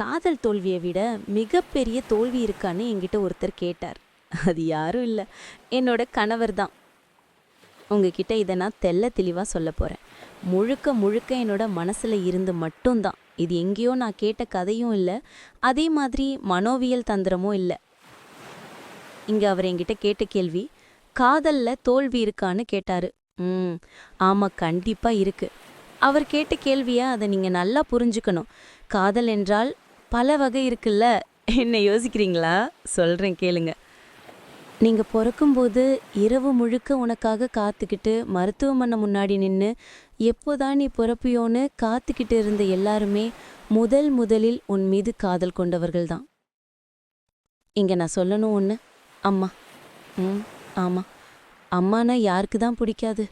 காதல் தோல்வியை விட மிகப்பெரிய தோல்வி இருக்கான்னு என்கிட்ட ஒருத்தர் கேட்டார். அது யாரும் இல்லை. என்னோட கணவர் தான். உங்ககிட்ட இதை நான் தெள்ள தெளிவாக சொல்ல போகிறேன் முழுக்க முழுக்க என்னோட மனசில் இருந்து மட்டும்தான் இது எங்கேயோ நான் கேட்ட கதையும் இல்லை. அதே மாதிரி மனோவியல் தந்திரமும் இல்லை. இங்கே அவர் என்கிட்ட கேட்ட கேள்வி காதலில் தோல்வி இருக்கான்னு கேட்டார். ம் ஆமாம் கண்டிப்பாக இருக்கு. அவர் கேட்ட கேள்வியை அதை நீங்கள் நல்லா புரிஞ்சுக்கணும். காதல் என்றால் பல வகை இருக்குல்ல. என்ன யோசிக்கிறீங்களா? சொல்கிறேன் கேளுங்க. நீங்கள் பிறக்கும்போது இரவு முழுக்க உனக்காக காத்துக்கிட்டு மருத்துவமனை முன்னாடி நின்று எப்போதான் நீ பிறப்பியோன்னு காத்துக்கிட்டு இருந்த எல்லாருமே முதல் முதலில் உன் மீது காதல் கொண்டவர்கள் தான் இங்கே நான் சொல்லணும் ஒன்று அம்மா. ம் ஆமாம் அம்மானா யாருக்கு தான் பிடிக்காது?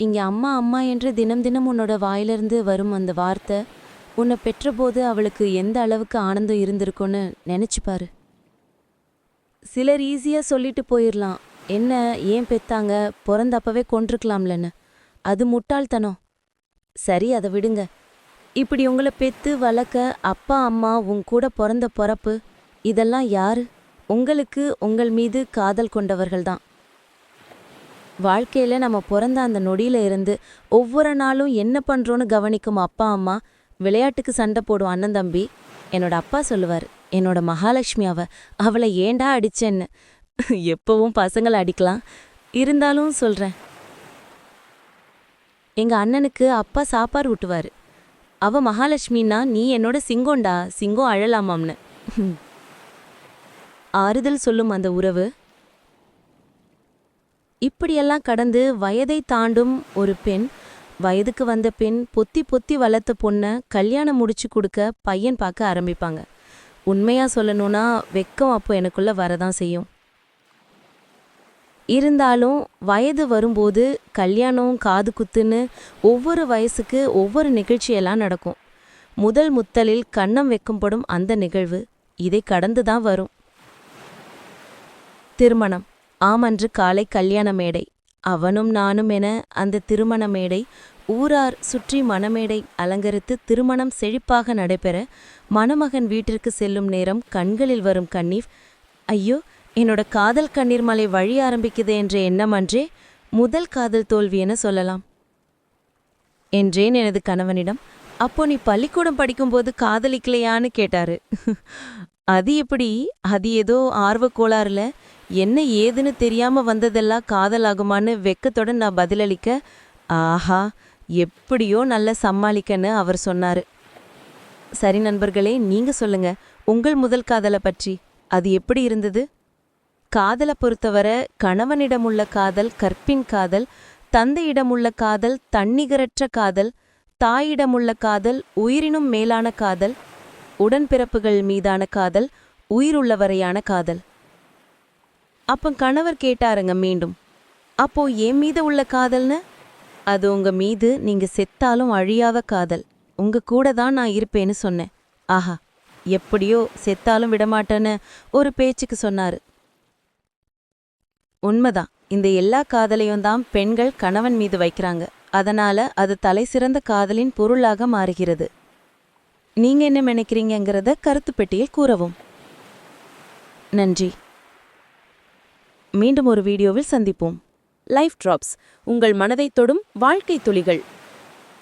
இங்கே அம்மா அம்மா என்று தினம் தினம் உன்னோட வாயிலிருந்து வரும் அந்த வார்த்தை உன்னை பெற்றபோது அவளுக்கு எந்த அளவுக்கு ஆனந்தம் இருந்திருக்கும்னு நினைச்சு சிலர் ஈஸியாக சொல்லிட்டு போயிடலாம் என்ன ஏன் பெத்தாங்க? பிறந்தப்பவே கொண்டிருக்கலாம்லன்னு அது முட்டாள்தனம். சரி அதை விடுங்க. இப்படி உங்களை பெத்து வளர்க்க அப்பா அம்மா உன் கூட பிறந்த பிறப்பு இதெல்லாம் யாரு? உங்களுக்கு உங்கள் மீது காதல் கொண்டவர்கள்தான் வாழ்க்கையில் நம்ம பிறந்த அந்த நொடியில இருந்து ஒவ்வொரு நாளும் என்ன பண்ணுறோன்னு கவனிக்கும் அப்பா அம்மா விளையாட்டுக்கு சண்டை போடும் அண்ணன் தம்பி என்னோட அப்பா சொல்லுவார் என்னோட மகாலட்சுமி அவ அவளை ஏண்டா அடிச்சேன்னு? எப்பவும் பசங்களை அடிக்கலாம். இருந்தாலும் சொல்கிறேன் எங்கள் அண்ணனுக்கு அப்பா சாப்பாடு ஊட்டுவார். அவ மகாலட்சுமின்னா நீ என்னோட சிங்கோண்டா? சிங்கம் அழலாமாம்னு. ஆறுதல் சொல்லும் அந்த உறவு. இப்படியெல்லாம் கடந்து வயதை தாண்டும் ஒரு பெண் வயதுக்கு வந்த பெண் பொத்தி பொத்தி வளர்த்த பொண்ணை கல்யாணம் முடிச்சு கொடுக்க பையன் பார்க்க ஆரம்பிப்பாங்க. உண்மையாக சொல்லணும்னா வெக்கம் அப்போ எனக்குள்ளே வரதான் செய்யும். இருந்தாலும் வயது வரும்போது கல்யாணம் காது குத்துன்னு ஒவ்வொரு வயசுக்கு ஒவ்வொரு நிகழ்ச்சியெல்லாம் நடக்கும். முதல் முத்தலில் கன்னம் வைக்கும்படும் அந்த நிகழ்வு இதை கடந்து தான் வரும். திருமணம். ஆமன்று காலை கல்யாண மேடை. அவனும் நானும் என அந்த திருமண மேடை ஊரார் சுற்றி மணமேடை அலங்கரித்து திருமணம் செழிப்பாக நடைபெற மணமகன் வீட்டிற்கு செல்லும் நேரம் கண்களில் வரும் கண்ணீர் ஐயோ என்னோட காதல் கண்ணீர் மலை வழி ஆரம்பிக்குது என்ற எண்ணம் அன்றே முதல் காதல் தோல்வி என சொல்லலாம். என்றேன் எனது கணவனிடம். அப்போ நீ பள்ளிக்கூடம் படிக்கும்போது காதலிக்கலையான்னு கேட்டாரு. அது எப்படி? அது ஏதோ ஆர்வக்கோளாறுல என்ன ஏதுன்னு தெரியாம வந்ததெல்லாம் காதலாகுமான்னு வெக்கத்தோட நான் பதிலளிக்க ஆஹா எப்படியோ நல்ல சமாளிக்கன்னு அவர் சொன்னாரு. சரி நண்பர்களே நீங்க சொல்லுங்க உங்கள் முதல் காதலை பற்றி. அது எப்படி இருந்தது? காதலை பொறுத்தவரை கணவனிடமுள்ள காதல் கற்பின் காதல் தந்தையிடமுள்ள காதல் தன்னிகரற்ற காதல் தாயிடமுள்ள காதல் உயிரினும் மேலான காதல் உடன்பிறப்புகள் மீதான காதல் உயிருள்ளவரையான காதல். அப்போ கணவர் கேட்டாருங்க மீண்டும். அப்போ என் மீது உள்ள காதல்னு? அது உங்க மீது நீங்க செத்தாலும் அழியாத காதல். உங்க கூட தான் நான் இருப்பேன்னு சொன்னேன். ஆஹா எப்படியோ செத்தாலும் விடமாட்டேன்னு ஒரு பேச்சுக்கு சொன்னாரு. உண்மைதான். இந்த எல்லா காதலையும் தான் பெண்கள் கணவன் மீது வைக்கிறாங்க. அதனால அது தலை சிறந்த காதலின் பொருளாக மாறுகிறது. நீங்க என்ன நினைக்கிறீங்கங்கிறத கருத்து பெட்டியில் கூறவும். நன்றி. மீண்டும் ஒரு வீடியோவில் சந்திப்போம். லைஃப் டிராப்ஸ் உங்கள் மனதைத் தொடும் வாழ்க்கை துளிகள்.